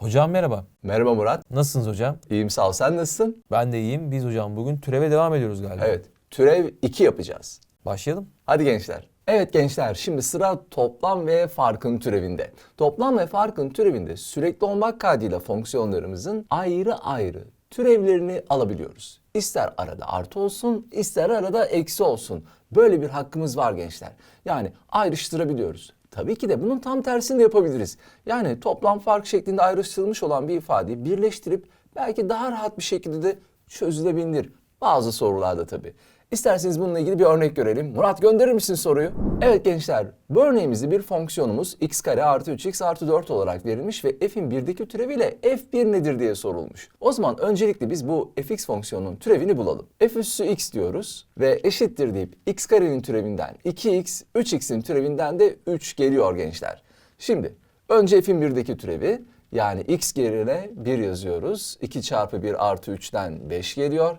Hocam merhaba. Merhaba Murat. Nasılsınız hocam? İyiyim sağ ol. Sen nasılsın? Ben de iyiyim. Biz hocam bugün türeve devam ediyoruz galiba. Evet. Türev 2 yapacağız. Başlayalım. Hadi gençler. Evet gençler şimdi sıra toplam ve farkın türevinde. Toplam ve farkın türevinde sürekli olmak kaydıyla fonksiyonlarımızın ayrı ayrı türevlerini alabiliyoruz. İster arada artı olsun, ister arada eksi olsun. Böyle bir hakkımız var gençler. Yani ayrıştırabiliyoruz. Tabii ki de bunun tam tersini de yapabiliriz. Yani toplam fark şeklinde ayrıştırılmış olan bir ifadeyi birleştirip belki daha rahat bir şekilde de çözülebilir. Bazı sorularda tabii. İsterseniz bununla ilgili bir örnek görelim. Murat gönderir misin soruyu? Evet gençler, bu örneğimizde bir fonksiyonumuz x kare artı 3x artı 4 olarak verilmiş ve f'in birdeki türeviyle f1 nedir diye sorulmuş. O zaman öncelikle biz bu fx fonksiyonunun türevini bulalım. f üssü x diyoruz ve eşittir deyip x karenin türevinden 2x, 3x'in türevinden de 3 geliyor gençler. Şimdi önce f'in birdeki türevi yani x yerine 1 yazıyoruz. 2 çarpı 1 artı 3'ten 5 geliyor.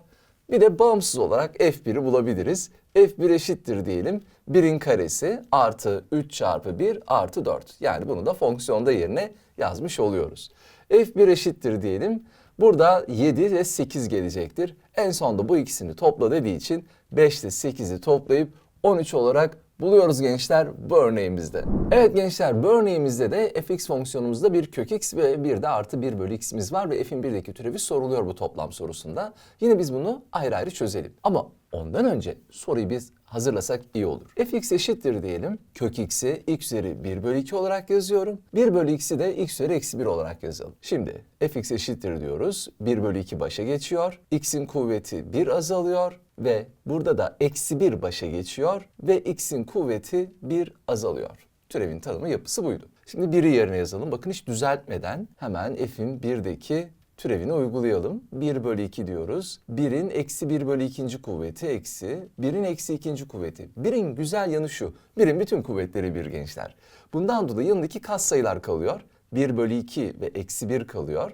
Bir de bağımsız olarak f1'i bulabiliriz. f1 eşittir diyelim. 1'in karesi artı 3 çarpı 1 artı 4. Yani bunu da fonksiyonda yerine yazmış oluyoruz. f1 eşittir diyelim. Burada 7 ve 8 gelecektir. En sonda bu ikisini topla dediği için 5 ile 8'i toplayıp 13 olarak buluyoruz gençler bu örneğimizde. Evet gençler bu örneğimizde de fx fonksiyonumuzda bir kök x ve bir de artı 1 bölü x'imiz var ve f'in birdeki türevi soruluyor bu toplam sorusunda. Yine biz bunu ayrı ayrı çözelim. Ama ondan önce soruyu biz hazırlasak iyi olur. fx eşittir diyelim. Kök x'i x üzeri 1 bölü 2 olarak yazıyorum. 1 bölü x'i de x üzeri eksi 1 olarak yazalım. Şimdi fx eşittir diyoruz. 1 bölü 2 başa geçiyor. x'in kuvveti 1 azalıyor ve burada da eksi 1 başa geçiyor ve x'in kuvveti 1 azalıyor. Türevin tanımı yapısı buydu. Şimdi 1'i yerine yazalım. Bakın hiç düzeltmeden hemen f'in 1'deki türevini uygulayalım. 1 bölü 2 diyoruz. 1'in eksi 1 bölü ikinci kuvveti eksi 1'in eksi ikinci kuvveti. 1'in güzel yanı şu. 1'in bütün kuvvetleri 1 gençler. Bundan dolayı yanındaki kas sayılar kalıyor. 1 bölü 2 ve eksi 1 kalıyor.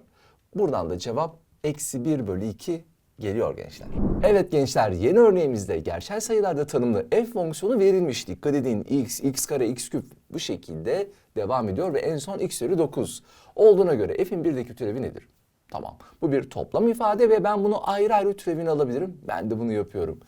Buradan da cevap eksi 1 bölü 2 geliyor gençler. Evet gençler yeni örneğimizde gerçel sayılarda tanımlı f fonksiyonu verilmiş. Dikkat edin x, x kare, x küp bu şekilde devam ediyor ve en son x üzeri 9 olduğuna göre f'in birdeki türevi nedir? Tamam bu bir toplam ifade ve ben bunu ayrı ayrı türevini alabilirim. Ben de bunu yapıyorum.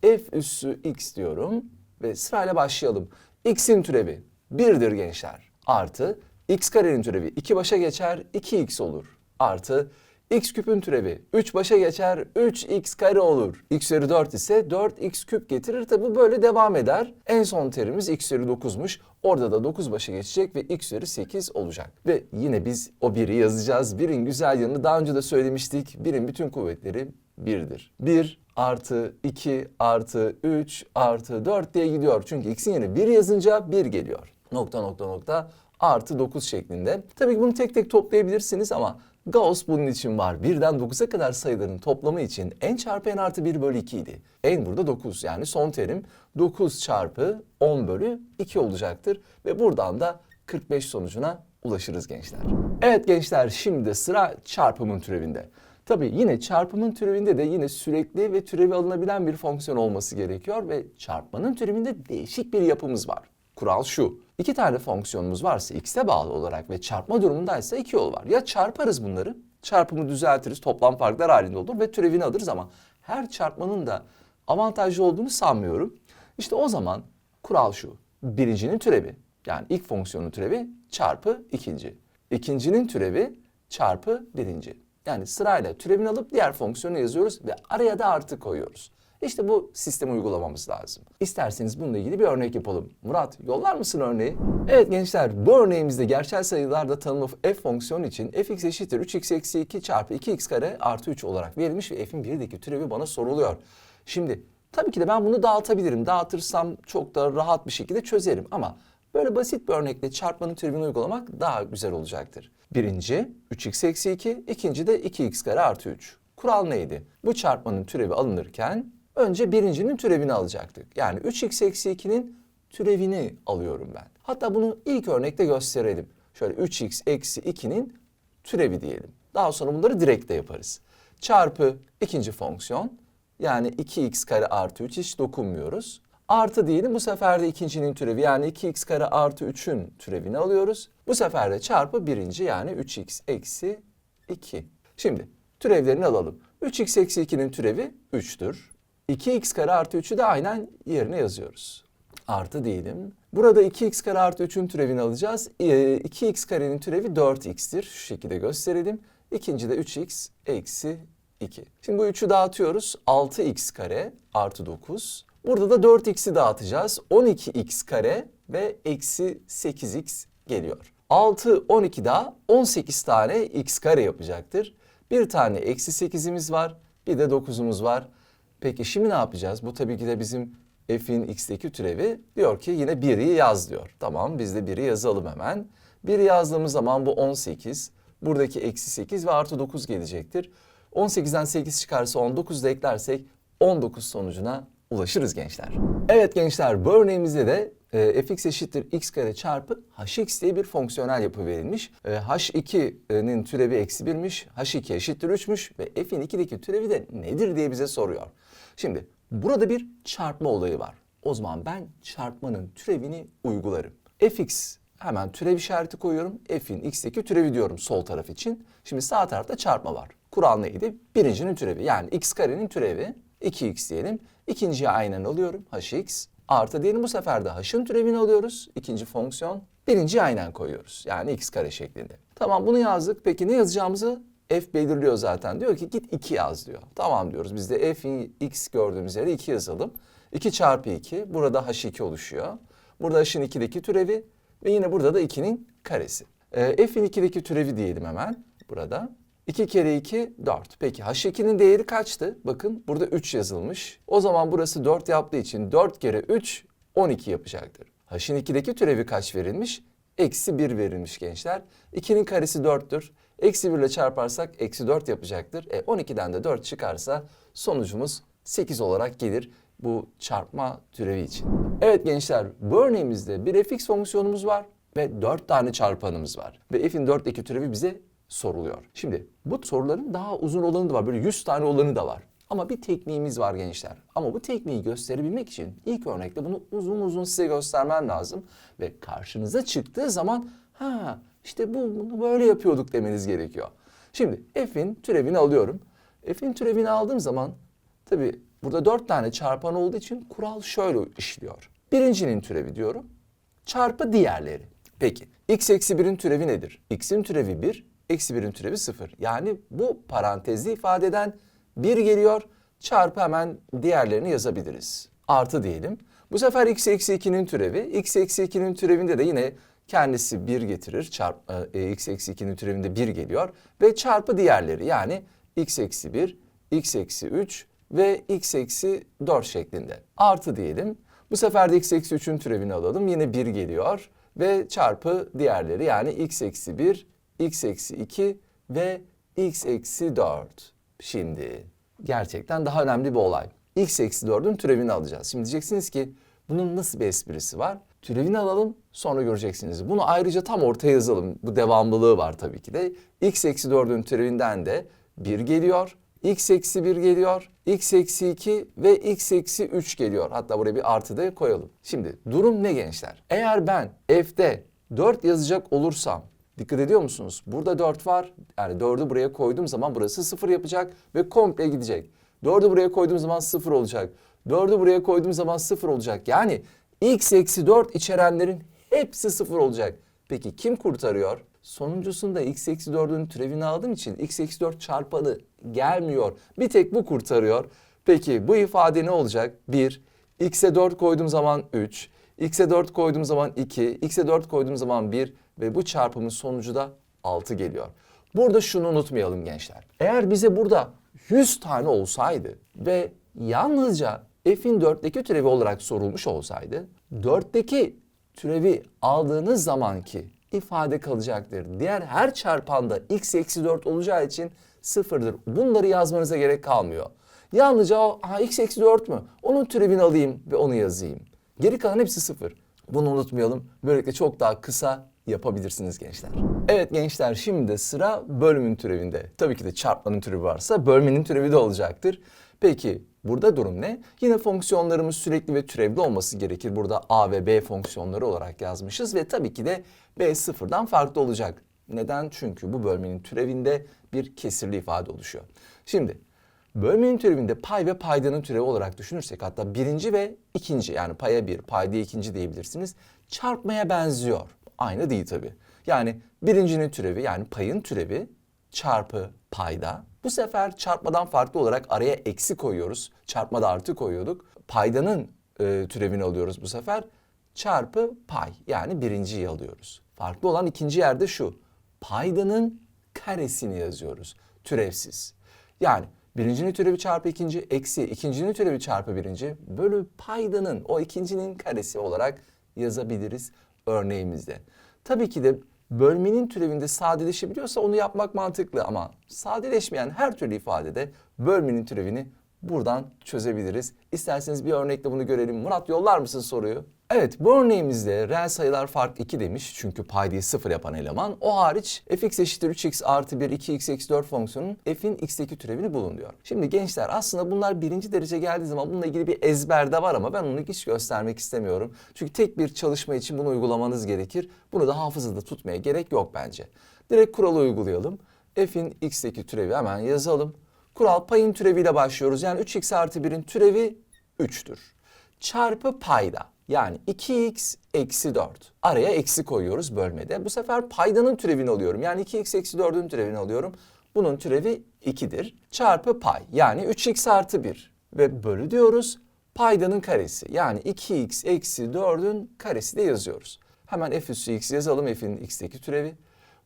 f üssü x diyorum ve sırayla başlayalım. x'in türevi 1'dir gençler. Artı x karenin türevi 2 başa geçer 2x olur. Artı x küpün türevi 3 başa geçer 3x kare olur. x üzeri 4 ise 4x küp getirir. Tabi böyle devam eder. En son terimiz x üzeri 9'muş. Orada da 9 başa geçecek ve x üzeri 8 olacak. Ve yine biz o 1'i yazacağız. 1'in güzel yanını daha önce de söylemiştik. 1'in bütün kuvvetleri 1'dir. 1 artı 2 artı 3 artı 4 diye gidiyor. Çünkü x'in yerine 1 yazınca 1 geliyor. Nokta nokta nokta artı 9 şeklinde. Tabii ki bunu tek tek toplayabilirsiniz ama Gauss bunun için var. Birden 9'a kadar sayıların toplamı için n çarpı n artı 1 bölü 2 idi. n burada 9 yani son terim 9 çarpı 10 bölü 2 olacaktır. Ve buradan da 45 sonucuna ulaşırız gençler. Evet gençler şimdi sıra çarpımın türevinde. Tabii yine çarpımın türevinde de yine sürekli ve türevi alınabilen bir fonksiyon olması gerekiyor ve çarpmanın türevinde değişik bir yapımız var. Kural şu. İki tane fonksiyonumuz varsa x'e bağlı olarak ve çarpma durumundaysa iki yol var. Ya çarparız bunları, çarpımı düzeltiriz, toplam farklar halinde olur ve türevini alırız ama her çarpmanın da avantajlı olduğunu sanmıyorum. İşte o zaman kural şu. Birincinin türevi yani ilk fonksiyonun türevi çarpı ikinci. İkincinin türevi çarpı birinci. Yani sırayla türevini alıp diğer fonksiyonu yazıyoruz ve araya da artı koyuyoruz. İşte bu sistemi uygulamamız lazım. İsterseniz bununla ilgili bir örnek yapalım. Murat yollar mısın örneği? Evet gençler bu örneğimizde gerçel sayılarda tanımlı f fonksiyonu için fx eşittir 3x eksi 2 çarpı 2x kare artı 3 olarak verilmiş ve f'in birdeki türevi bana soruluyor. Şimdi tabii ki de ben bunu dağıtabilirim. Dağıtırsam çok da rahat bir şekilde çözerim ama Böyle basit bir örnekle çarpmanın türevini uygulamak daha güzel olacaktır. Birinci 3x eksi 2, ikinci de 2x kare artı 3. Kural neydi? Bu çarpmanın türevi alınırken önce birincinin türevini alacaktık. Yani 3x eksi 2'nin türevini alıyorum ben. Hatta bunu ilk örnekte gösterelim. Şöyle 3x eksi 2'nin türevi diyelim. Daha sonra bunları direkt de yaparız. Çarpı ikinci fonksiyon yani 2x kare artı 3 hiç dokunmuyoruz. Artı diyelim bu sefer de ikincinin türevi yani 2x kare artı 3'ün türevini alıyoruz. Bu sefer de çarpı birinci yani 3x eksi 2. Şimdi türevlerini alalım. 3x eksi 2'nin türevi 3'tür. 2x kare artı 3'ü de aynen yerine yazıyoruz. Artı diyelim. Burada 2x kare artı 3'ün türevini alacağız. Ee, 2x karenin türevi 4x'tir. Şu şekilde gösterelim. İkinci de 3x eksi 2. Şimdi bu 3'ü dağıtıyoruz. 6x kare artı 9. Burada da 4x'i dağıtacağız. 12x kare ve eksi 8x geliyor. 6, 12 daha 18 tane x kare yapacaktır. Bir tane eksi 8'imiz var. Bir de 9'umuz var. Peki şimdi ne yapacağız? Bu tabii ki de bizim f'in x'teki türevi. Diyor ki yine 1'i yaz diyor. Tamam biz de 1'i yazalım hemen. 1'i yazdığımız zaman bu 18. Buradaki eksi 8 ve artı 9 gelecektir. 18'den 8 çıkarsa 19 da eklersek 19 sonucuna ulaşırız gençler. Evet gençler bu örneğimizde de e, fx eşittir x kare çarpı hx diye bir fonksiyonel yapı verilmiş. E, h2'nin türevi eksi 1'miş, h2 eşittir 3'müş ve f'in 2'deki türevi de nedir diye bize soruyor. Şimdi burada bir çarpma olayı var. O zaman ben çarpmanın türevini uygularım. fx hemen türev işareti koyuyorum. f'in x'teki türevi diyorum sol taraf için. Şimdi sağ tarafta çarpma var. Kural neydi? Birincinin türevi yani x karenin türevi 2x diyelim. İkinciyi aynen alıyorum hx. Artı diyelim bu sefer de h'ın türevini alıyoruz. ikinci fonksiyon. Birinciyi aynen koyuyoruz. Yani x kare şeklinde. Tamam bunu yazdık. Peki ne yazacağımızı f belirliyor zaten. Diyor ki git 2 yaz diyor. Tamam diyoruz. Biz de f x gördüğümüz yere 2 yazalım. 2 çarpı 2. Burada h2 oluşuyor. Burada h'ın 2'deki türevi ve yine burada da 2'nin karesi. Ee, f'in 2'deki türevi diyelim hemen burada. 2 kere 2 4. Peki h2'nin değeri kaçtı? Bakın burada 3 yazılmış. O zaman burası 4 yaptığı için 4 kere 3 12 yapacaktır. h'ın 2'deki türevi kaç verilmiş? Eksi 1 verilmiş gençler. 2'nin karesi 4'tür. Eksi 1 ile çarparsak eksi 4 yapacaktır. E 12'den de 4 çıkarsa sonucumuz 8 olarak gelir bu çarpma türevi için. Evet gençler bu örneğimizde bir fx fonksiyonumuz var ve 4 tane çarpanımız var. Ve f'in 4'teki türevi bize soruluyor. Şimdi bu soruların daha uzun olanı da var. Böyle 100 tane olanı da var. Ama bir tekniğimiz var gençler. Ama bu tekniği gösterebilmek için ilk örnekte bunu uzun uzun size göstermem lazım. Ve karşınıza çıktığı zaman ha işte bu bunu böyle yapıyorduk demeniz gerekiyor. Şimdi f'in türevini alıyorum. F'in türevini aldığım zaman tabii burada 4 tane çarpan olduğu için kural şöyle işliyor. Birincinin türevi diyorum. Çarpı diğerleri. Peki x eksi 1'in türevi nedir? x'in türevi 1, eksi 1'in türevi 0. Yani bu parantezli ifadeden 1 geliyor. Çarpı hemen diğerlerini yazabiliriz. Artı diyelim. Bu sefer x eksi 2'nin türevi. x eksi 2'nin türevinde de yine kendisi 1 getirir. Çarp, e, x eksi 2'nin türevinde 1 geliyor. Ve çarpı diğerleri yani x eksi 1, x eksi 3 ve x eksi 4 şeklinde. Artı diyelim. Bu sefer de x eksi 3'ün türevini alalım. Yine 1 geliyor. Ve çarpı diğerleri yani x eksi 1, x eksi 2 ve x eksi 4. Şimdi gerçekten daha önemli bir olay. x eksi 4'ün türevini alacağız. Şimdi diyeceksiniz ki bunun nasıl bir esprisi var? Türevini alalım sonra göreceksiniz. Bunu ayrıca tam ortaya yazalım. Bu devamlılığı var tabii ki de. x eksi 4'ün türevinden de 1 geliyor. x eksi 1 geliyor. x eksi 2 ve x eksi 3 geliyor. Hatta buraya bir artı da koyalım. Şimdi durum ne gençler? Eğer ben f'de 4 yazacak olursam Dikkat ediyor musunuz? Burada 4 var. Yani 4'ü buraya koyduğum zaman burası 0 yapacak ve komple gidecek. 4'ü buraya koyduğum zaman 0 olacak. 4'ü buraya koyduğum zaman 0 olacak. Yani x eksi 4 içerenlerin hepsi 0 olacak. Peki kim kurtarıyor? Sonuncusunda x eksi 4'ün türevini aldığım için x eksi 4 çarpanı gelmiyor. Bir tek bu kurtarıyor. Peki bu ifade ne olacak? 1. x'e 4 koyduğum zaman 3. x'e 4 koyduğum zaman 2. x'e 4 koyduğum zaman 1 ve bu çarpımın sonucu da 6 geliyor. Burada şunu unutmayalım gençler. Eğer bize burada 100 tane olsaydı ve yalnızca f'in 4'teki türevi olarak sorulmuş olsaydı 4'teki türevi aldığınız zamanki ifade kalacaktır. Diğer her çarpanda x eksi 4 olacağı için sıfırdır. Bunları yazmanıza gerek kalmıyor. Yalnızca o ha, x eksi 4 mü? Onun türevini alayım ve onu yazayım. Geri kalan hepsi sıfır. Bunu unutmayalım. Böylelikle çok daha kısa yapabilirsiniz gençler. Evet gençler şimdi de sıra bölümün türevinde. Tabii ki de çarpmanın türevi varsa bölmenin türevi de olacaktır. Peki Burada durum ne? Yine fonksiyonlarımız sürekli ve türevli olması gerekir. Burada a ve b fonksiyonları olarak yazmışız ve tabii ki de b sıfırdan farklı olacak. Neden? Çünkü bu bölmenin türevinde bir kesirli ifade oluşuyor. Şimdi bölmenin türevinde pay ve paydanın türevi olarak düşünürsek hatta birinci ve ikinci yani paya bir, paydaya ikinci diyebilirsiniz. Çarpmaya benziyor. Aynı değil tabii. Yani birincinin türevi yani payın türevi çarpı payda. Bu sefer çarpmadan farklı olarak araya eksi koyuyoruz. Çarpmada artı koyuyorduk. Paydanın e, türevini alıyoruz bu sefer. Çarpı pay yani birinciyi alıyoruz. Farklı olan ikinci yerde şu. Paydanın karesini yazıyoruz. Türevsiz. Yani birincinin türevi çarpı ikinci eksi ikincinin türevi çarpı birinci bölü paydanın o ikincinin karesi olarak yazabiliriz örneğimizde. Tabii ki de bölmenin türevinde sadeleşebiliyorsa onu yapmak mantıklı ama sadeleşmeyen her türlü ifadede bölmenin türevini buradan çözebiliriz. İsterseniz bir örnekle bunu görelim. Murat yollar mısın soruyu? Evet bu örneğimizde reel sayılar fark 2 demiş çünkü paydayı 0 yapan eleman. O hariç fx eşittir 3x artı 1 2x eksi 4 fonksiyonun f'in x'teki türevini bulun diyor. Şimdi gençler aslında bunlar birinci derece geldiği zaman bununla ilgili bir ezberde var ama ben onu hiç göstermek istemiyorum. Çünkü tek bir çalışma için bunu uygulamanız gerekir. Bunu da hafızada tutmaya gerek yok bence. Direkt kuralı uygulayalım. f'in x'teki türevi hemen yazalım. Kural payın türeviyle başlıyoruz. Yani 3x artı 1'in türevi 3'tür. Çarpı payda. Yani 2x eksi 4. Araya eksi koyuyoruz bölmede. Bu sefer paydanın türevini alıyorum. Yani 2x eksi 4'ün türevini alıyorum. Bunun türevi 2'dir. Çarpı pay. Yani 3x artı 1. Ve bölü diyoruz. Paydanın karesi. Yani 2x eksi 4'ün karesi de yazıyoruz. Hemen f üssü x yazalım. f'in x'teki türevi.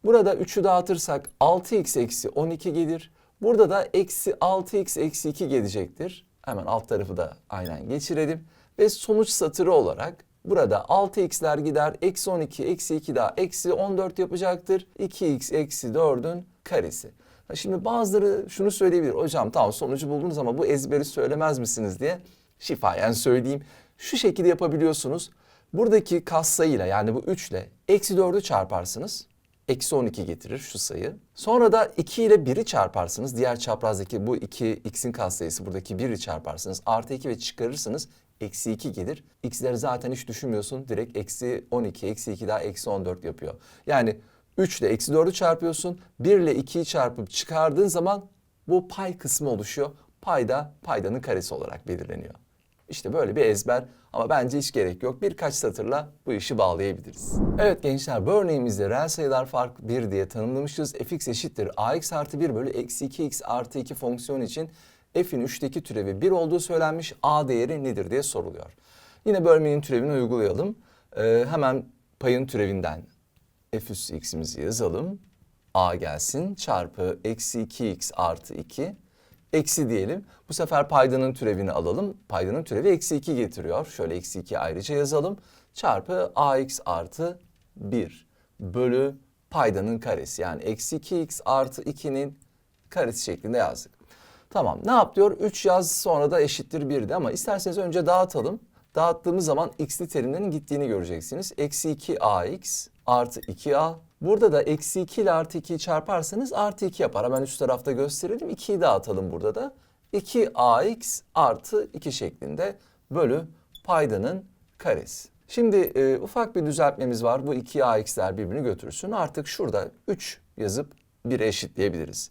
Burada 3'ü dağıtırsak 6x eksi 12 gelir. Burada da eksi 6x eksi 2 gelecektir. Hemen alt tarafı da aynen geçirelim. Ve sonuç satırı olarak burada 6x'ler gider. Eksi 12, eksi 2 daha eksi 14 yapacaktır. 2x eksi 4'ün karesi. Şimdi bazıları şunu söyleyebilir. Hocam tamam sonucu buldunuz ama bu ezberi söylemez misiniz diye şifayen söyleyeyim. Şu şekilde yapabiliyorsunuz. Buradaki katsayıyla yani bu 3 ile eksi 4'ü çarparsınız. Eksi 12 getirir şu sayı. Sonra da 2 ile 1'i çarparsınız. Diğer çaprazdaki bu 2 x'in katsayısı buradaki 1'i çarparsınız. Artı 2 ve çıkarırsınız. Eksi 2 gelir. X'leri zaten hiç düşünmüyorsun. Direkt eksi 12, eksi 2 daha eksi 14 yapıyor. Yani 3 ile eksi 4'ü çarpıyorsun. 1 ile 2'yi çarpıp çıkardığın zaman bu pay kısmı oluşuyor. Payda paydanın karesi olarak belirleniyor. İşte böyle bir ezber ama bence hiç gerek yok. Birkaç satırla bu işi bağlayabiliriz. Evet gençler bu örneğimizde reel sayılar fark 1 diye tanımlamışız. fx eşittir ax artı 1 bölü eksi 2x artı 2 fonksiyon için f'in 3'teki türevi 1 olduğu söylenmiş a değeri nedir diye soruluyor. Yine bölmenin türevini uygulayalım. Ee, hemen payın türevinden f üssü x'imizi yazalım. a gelsin çarpı eksi 2x artı 2 eksi diyelim. Bu sefer paydanın türevini alalım. Paydanın türevi eksi 2 getiriyor. Şöyle eksi 2 ayrıca yazalım. Çarpı ax artı 1 bölü paydanın karesi. Yani eksi 2x artı 2'nin karesi şeklinde yazdık. Tamam ne yap diyor? 3 yaz sonra da eşittir 1'di ama isterseniz önce dağıtalım. Dağıttığımız zaman x'li terimlerin gittiğini göreceksiniz. Eksi 2ax artı 2a. Burada da eksi 2 ile artı 2'yi çarparsanız artı 2 yapar. Hemen üst tarafta gösterelim. 2'yi dağıtalım burada da. 2ax artı 2 şeklinde bölü paydanın karesi. Şimdi e, ufak bir düzeltmemiz var. Bu 2ax'ler birbirini götürsün. Artık şurada 3 yazıp 1'e eşitleyebiliriz.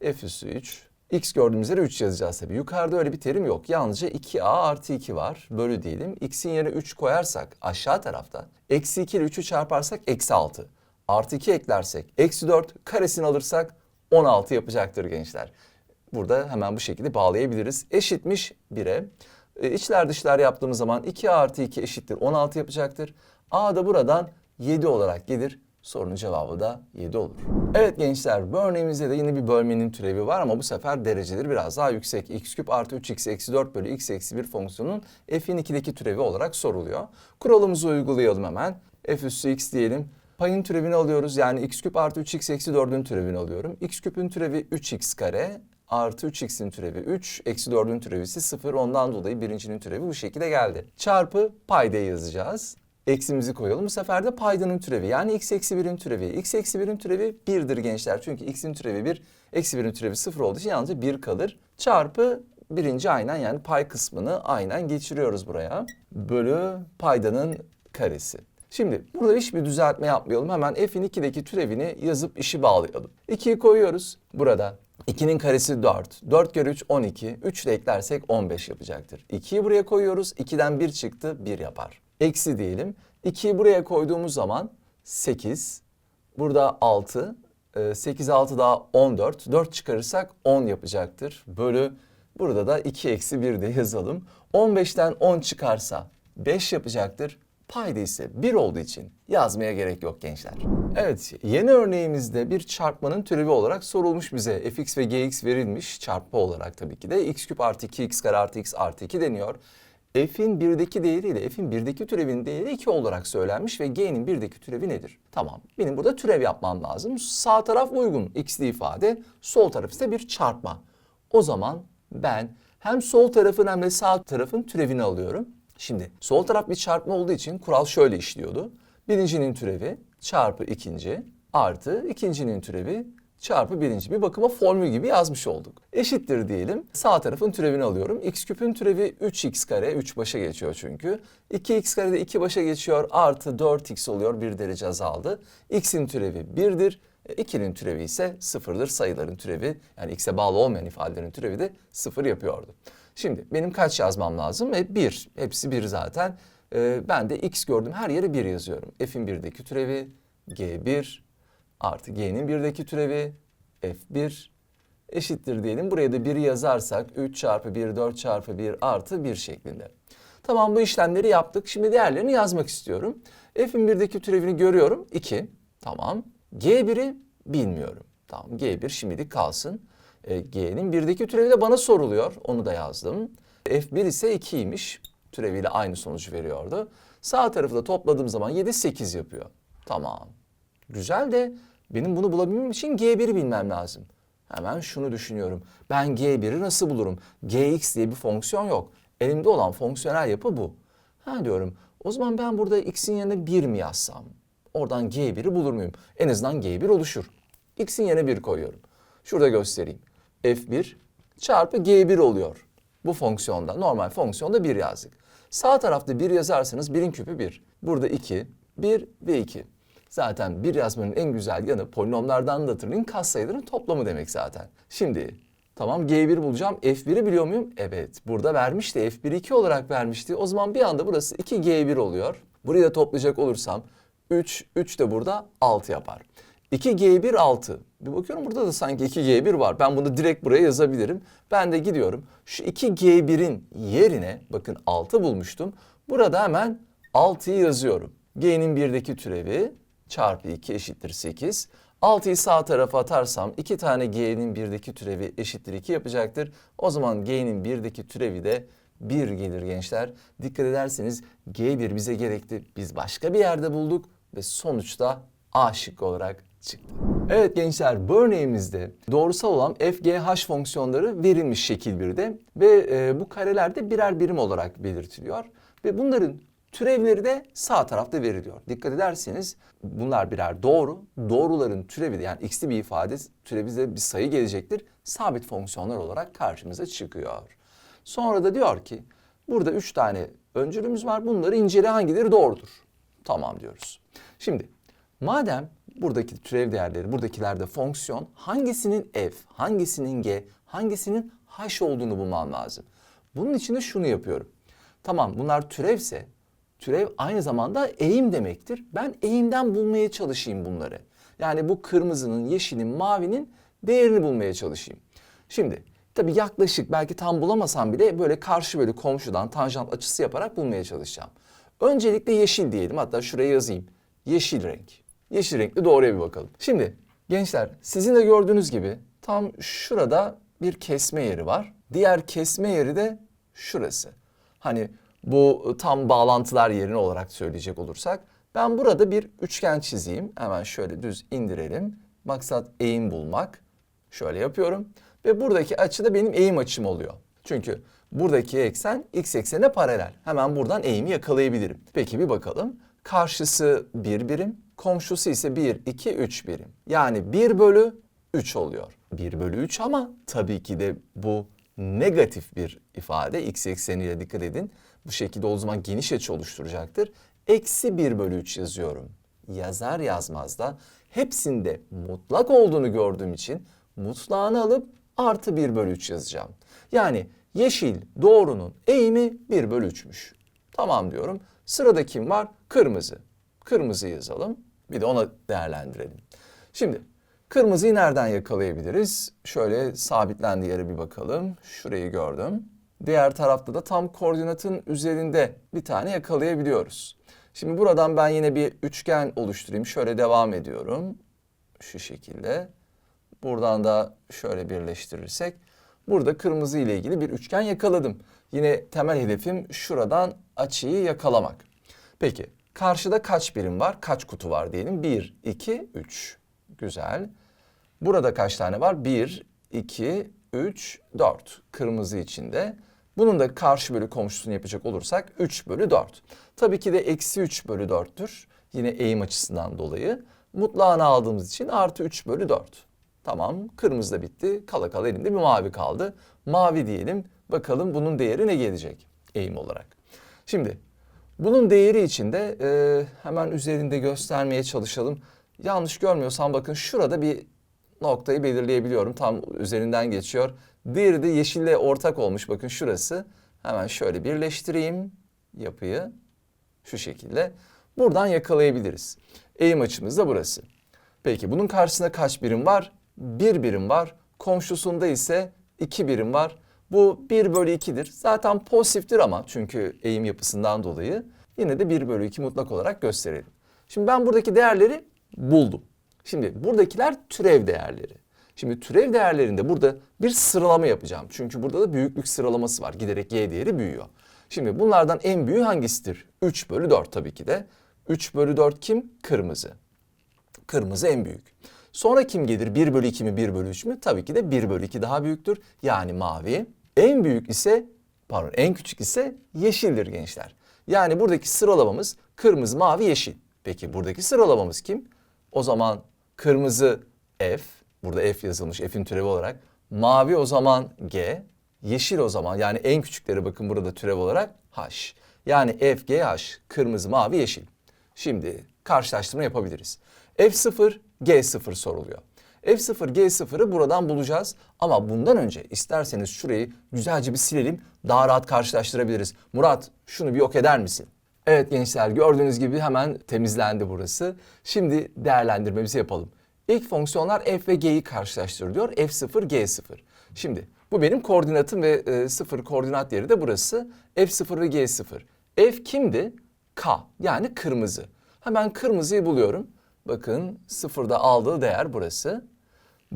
f üssü 3. X gördüğümüz yere 3 yazacağız tabii. Yukarıda öyle bir terim yok. Yalnızca 2a artı 2 var. Bölü diyelim. X'in yerine 3 koyarsak aşağı tarafta. Eksi 2 ile 3'ü çarparsak eksi 6. Artı 2 eklersek eksi 4 karesini alırsak 16 yapacaktır gençler. Burada hemen bu şekilde bağlayabiliriz. Eşitmiş 1'e. E, içler dışlar yaptığımız zaman 2 artı 2 eşittir 16 yapacaktır. A da buradan 7 olarak gelir. Sorunun cevabı da 7 olur. Evet gençler bu örneğimizde de yine bir bölmenin türevi var ama bu sefer dereceleri biraz daha yüksek. x küp artı 3x eksi 4 bölü x eksi 1 fonksiyonun f'in 2'deki türevi olarak soruluyor. Kuralımızı uygulayalım hemen. f üssü x diyelim. Payın türevini alıyoruz. Yani x küp artı 3x eksi 4'ün türevini alıyorum. x küpün türevi 3x kare artı 3x'in türevi 3, eksi 4'ün türevi ise 0. Ondan dolayı birincinin türevi bu şekilde geldi. Çarpı paydayı yazacağız. Eksimizi koyalım. Bu sefer de paydanın türevi. Yani x eksi 1'in türevi. x eksi 1'in türevi 1'dir gençler. Çünkü x'in türevi 1, eksi 1'in türevi 0 olduğu için yalnızca 1 kalır. Çarpı birinci aynen yani pay kısmını aynen geçiriyoruz buraya. Bölü paydanın karesi. Şimdi burada hiçbir düzeltme yapmayalım. Hemen f'in 2'deki türevini yazıp işi bağlayalım. 2'yi koyuyoruz burada. 2'nin karesi 4. 4 kere 3 12. 3 de eklersek 15 yapacaktır. 2'yi buraya koyuyoruz. 2'den 1 çıktı 1 yapar. Eksi diyelim. 2'yi buraya koyduğumuz zaman 8. Burada 6. 8 6 daha 14. 4 çıkarırsak 10 yapacaktır. Bölü burada da 2 eksi 1 de yazalım. 15'ten 10 çıkarsa 5 yapacaktır. Payda ise 1 olduğu için yazmaya gerek yok gençler. Evet yeni örneğimizde bir çarpmanın türevi olarak sorulmuş bize. fx ve gx verilmiş çarpma olarak tabii ki de x küp artı 2x kare artı x artı 2 deniyor. F'in 1'deki değeri ile f'in 1'deki türevinin değeri 2 olarak söylenmiş ve g'nin 1'deki türevi nedir? Tamam benim burada türev yapmam lazım. Sağ taraf uygun x'li ifade, sol taraf ise bir çarpma. O zaman ben hem sol tarafın hem de sağ tarafın türevini alıyorum. Şimdi sol taraf bir çarpma olduğu için kural şöyle işliyordu. Birincinin türevi çarpı ikinci artı ikincinin türevi çarpı birinci. Bir bakıma formül gibi yazmış olduk. Eşittir diyelim. Sağ tarafın türevini alıyorum. x küpün türevi 3x kare. 3 başa geçiyor çünkü. 2x kare de 2 başa geçiyor. Artı 4x oluyor. 1 derece azaldı. x'in türevi 1'dir. 2'nin türevi ise sıfırdır. Sayıların türevi yani x'e bağlı olmayan ifadelerin türevi de sıfır yapıyordu. Şimdi benim kaç yazmam lazım? E 1. Hepsi 1 zaten. Ee, ben de x gördüm her yere 1 yazıyorum. F'in 1'deki türevi g1 artı g'nin 1'deki türevi f1 eşittir diyelim. Buraya da 1'i yazarsak 3 çarpı 1, 4 çarpı 1 artı 1 şeklinde. Tamam bu işlemleri yaptık. Şimdi diğerlerini yazmak istiyorum. F'in 1'deki türevini görüyorum. 2. Tamam. G1'i bilmiyorum. Tamam G1 şimdilik kalsın. E, G'nin 1'deki türevi de bana soruluyor. Onu da yazdım. F1 ise 2'ymiş. Türeviyle aynı sonucu veriyordu. Sağ tarafı da topladığım zaman 7, 8 yapıyor. Tamam. Güzel de benim bunu bulabilmem için G1'i bilmem lazım. Hemen şunu düşünüyorum. Ben G1'i nasıl bulurum? Gx diye bir fonksiyon yok. Elimde olan fonksiyonel yapı bu. Ha diyorum o zaman ben burada x'in yerine 1 mi yazsam? Oradan G1'i bulur muyum? En azından G1 oluşur. X'in yerine 1 koyuyorum. Şurada göstereyim. F1 çarpı G1 oluyor. Bu fonksiyonda, normal fonksiyonda 1 yazdık. Sağ tarafta 1 yazarsanız 1'in küpü 1. Burada 2, 1 ve 2. Zaten 1 yazmanın en güzel yanı polinomlardan da hatırlayın katsayıların toplamı demek zaten. Şimdi tamam G1 bulacağım. F1'i biliyor muyum? Evet. Burada vermişti. F1 2 olarak vermişti. O zaman bir anda burası 2G1 oluyor. Burayı da toplayacak olursam 3, 3 de burada 6 yapar. 2G1 6. Bir bakıyorum burada da sanki 2G1 var. Ben bunu direkt buraya yazabilirim. Ben de gidiyorum. Şu 2G1'in yerine bakın 6 bulmuştum. Burada hemen 6'yı yazıyorum. G'nin 1'deki türevi çarpı 2 eşittir 8. 6'yı sağ tarafa atarsam 2 tane G'nin 1'deki türevi eşittir 2 yapacaktır. O zaman G'nin 1'deki türevi de 1 gelir gençler. Dikkat ederseniz G1 bize gerekti. Biz başka bir yerde bulduk ve sonuçta A şıkkı olarak çıktı. Evet gençler bu örneğimizde doğrusal olan FGH fonksiyonları verilmiş şekil 1'de ve e, bu kareler de birer birim olarak belirtiliyor. Ve bunların türevleri de sağ tarafta veriliyor. Dikkat ederseniz bunlar birer doğru. Doğruların türevi de yani x'li bir ifade türevi de bir sayı gelecektir. Sabit fonksiyonlar olarak karşımıza çıkıyor. Sonra da diyor ki burada üç tane öncülümüz var. Bunları incele hangileri doğrudur? Tamam diyoruz. Şimdi madem buradaki türev değerleri, buradakilerde fonksiyon hangisinin f, hangisinin g, hangisinin h olduğunu bulmam lazım. Bunun için de şunu yapıyorum. Tamam bunlar türevse türev aynı zamanda eğim demektir. Ben eğimden bulmaya çalışayım bunları. Yani bu kırmızının, yeşilin, mavinin değerini bulmaya çalışayım. Şimdi tabii yaklaşık belki tam bulamasam bile böyle karşı böyle komşudan tanjant açısı yaparak bulmaya çalışacağım. Öncelikle yeşil diyelim. Hatta şuraya yazayım. Yeşil renk. Yeşil renkli doğruya bir bakalım. Şimdi gençler sizin de gördüğünüz gibi tam şurada bir kesme yeri var. Diğer kesme yeri de şurası. Hani bu tam bağlantılar yerini olarak söyleyecek olursak ben burada bir üçgen çizeyim. Hemen şöyle düz indirelim. Maksat eğim bulmak. Şöyle yapıyorum. Ve buradaki açı da benim eğim açım oluyor. Çünkü buradaki eksen x eksenine paralel. Hemen buradan eğimi yakalayabilirim. Peki bir bakalım. Karşısı 1 birim, komşusu ise 1, 2, 3 birim. Yani 1 bölü 3 oluyor. 1 bölü 3 ama tabii ki de bu negatif bir ifade. X ekseniyle dikkat edin. Bu şekilde o zaman geniş açı oluşturacaktır. Eksi 1 bölü 3 yazıyorum. Yazar yazmaz da hepsinde mutlak olduğunu gördüğüm için mutlağını alıp artı 1 bölü 3 yazacağım. Yani yeşil doğrunun eğimi 1 bölü 3'müş. Tamam diyorum. Sırada kim var? Kırmızı. Kırmızı yazalım. Bir de ona değerlendirelim. Şimdi kırmızıyı nereden yakalayabiliriz? Şöyle sabitlendiği yere bir bakalım. Şurayı gördüm. Diğer tarafta da tam koordinatın üzerinde bir tane yakalayabiliyoruz. Şimdi buradan ben yine bir üçgen oluşturayım. Şöyle devam ediyorum. Şu şekilde. Buradan da şöyle birleştirirsek burada kırmızı ile ilgili bir üçgen yakaladım. Yine temel hedefim şuradan açıyı yakalamak. Peki karşıda kaç birim var? Kaç kutu var diyelim? 1, 2, 3. Güzel. Burada kaç tane var? 1, 2, 3, 4. Kırmızı içinde. Bunun da karşı bölü komşusunu yapacak olursak 3 bölü 4. Tabii ki de eksi 3 bölü 4'tür. Yine eğim açısından dolayı. Mutlağını aldığımız için artı 3 bölü 4. Tamam kırmızı da bitti. Kala kala elimde bir mavi kaldı. Mavi diyelim. Bakalım bunun değeri ne gelecek eğim olarak. Şimdi bunun değeri için de e, hemen üzerinde göstermeye çalışalım. Yanlış görmüyorsam bakın şurada bir noktayı belirleyebiliyorum. Tam üzerinden geçiyor. Diğeri de yeşille ortak olmuş. Bakın şurası. Hemen şöyle birleştireyim yapıyı. Şu şekilde. Buradan yakalayabiliriz. Eğim açımız da burası. Peki bunun karşısında kaç birim var? Bir birim var. Komşusunda ise iki birim var. Bu 1 bölü 2'dir. Zaten pozitiftir ama çünkü eğim yapısından dolayı yine de 1 bölü 2 mutlak olarak gösterelim. Şimdi ben buradaki değerleri buldum. Şimdi buradakiler türev değerleri. Şimdi türev değerlerinde burada bir sıralama yapacağım. Çünkü burada da büyüklük sıralaması var. Giderek y değeri büyüyor. Şimdi bunlardan en büyüğü hangisidir? 3 bölü 4 tabii ki de. 3 bölü 4 kim? Kırmızı. Kırmızı en büyük. Sonra kim gelir? 1 bölü 2 mi 1 bölü 3 mü? Tabii ki de 1 bölü 2 daha büyüktür. Yani mavi. En büyük ise pardon en küçük ise yeşildir gençler. Yani buradaki sıralamamız kırmızı, mavi, yeşil. Peki buradaki sıralamamız kim? O zaman kırmızı F, burada F yazılmış F'in türevi olarak. Mavi o zaman G, yeşil o zaman yani en küçükleri bakın burada türev olarak H. Yani F, G, H, kırmızı, mavi, yeşil. Şimdi karşılaştırma yapabiliriz. F0, G0 soruluyor. F0, G0'ı buradan bulacağız. Ama bundan önce isterseniz şurayı güzelce bir silelim. Daha rahat karşılaştırabiliriz. Murat şunu bir yok eder misin? Evet gençler gördüğünüz gibi hemen temizlendi burası. Şimdi değerlendirmemizi yapalım. İlk fonksiyonlar f ve g'yi karşılaştırıyor. f0, g0. Şimdi bu benim koordinatım ve e, sıfır koordinat yeri de burası. f0 ve g0. f kimdi? K yani kırmızı. Hemen kırmızıyı buluyorum. Bakın sıfırda aldığı değer burası.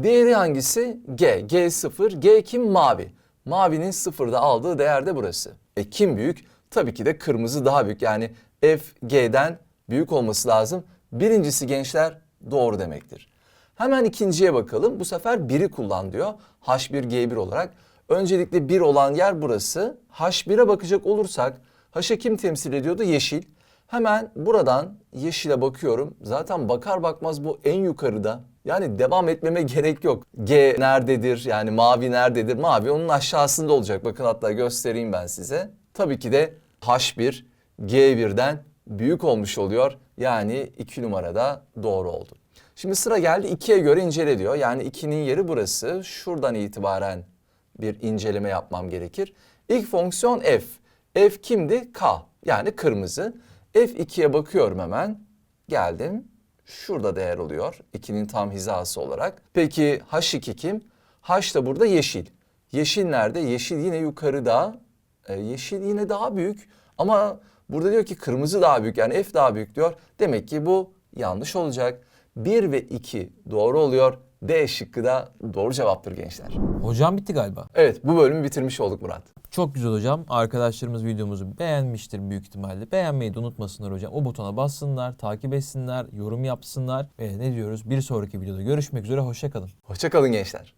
Diğeri hangisi? G. G0. G kim? Mavi. Mavinin sıfırda aldığı değer de burası. E kim büyük? Tabii ki de kırmızı daha büyük. Yani F G'den büyük olması lazım. Birincisi gençler doğru demektir. Hemen ikinciye bakalım. Bu sefer 1'i kullan diyor. H1G1 olarak. Öncelikle 1 olan yer burası. H1'e bakacak olursak H'ı kim temsil ediyordu? Yeşil. Hemen buradan yeşile bakıyorum. Zaten bakar bakmaz bu en yukarıda. Yani devam etmeme gerek yok. G nerededir? Yani mavi nerededir? Mavi onun aşağısında olacak. Bakın hatta göstereyim ben size. Tabii ki de H1 G1'den büyük olmuş oluyor. Yani 2 numarada doğru oldu. Şimdi sıra geldi 2'ye göre incele diyor. Yani 2'nin yeri burası. Şuradan itibaren bir inceleme yapmam gerekir. İlk fonksiyon f. f kimdi? K. Yani kırmızı. F2'ye bakıyorum hemen. Geldim. Şurada değer oluyor. 2'nin tam hizası olarak. Peki H2 kim? H da burada yeşil. Yeşil nerede? Yeşil yine yukarıda. Ee, yeşil yine daha büyük. Ama burada diyor ki kırmızı daha büyük. Yani F daha büyük diyor. Demek ki bu yanlış olacak. 1 ve 2 doğru oluyor. D şıkkı da doğru cevaptır gençler. Hocam bitti galiba. Evet bu bölümü bitirmiş olduk Murat. Çok güzel hocam. Arkadaşlarımız videomuzu beğenmiştir büyük ihtimalle. Beğenmeyi de unutmasınlar hocam. O butona bassınlar, takip etsinler, yorum yapsınlar. Ve ne diyoruz? Bir sonraki videoda görüşmek üzere. Hoşçakalın. Hoşçakalın gençler.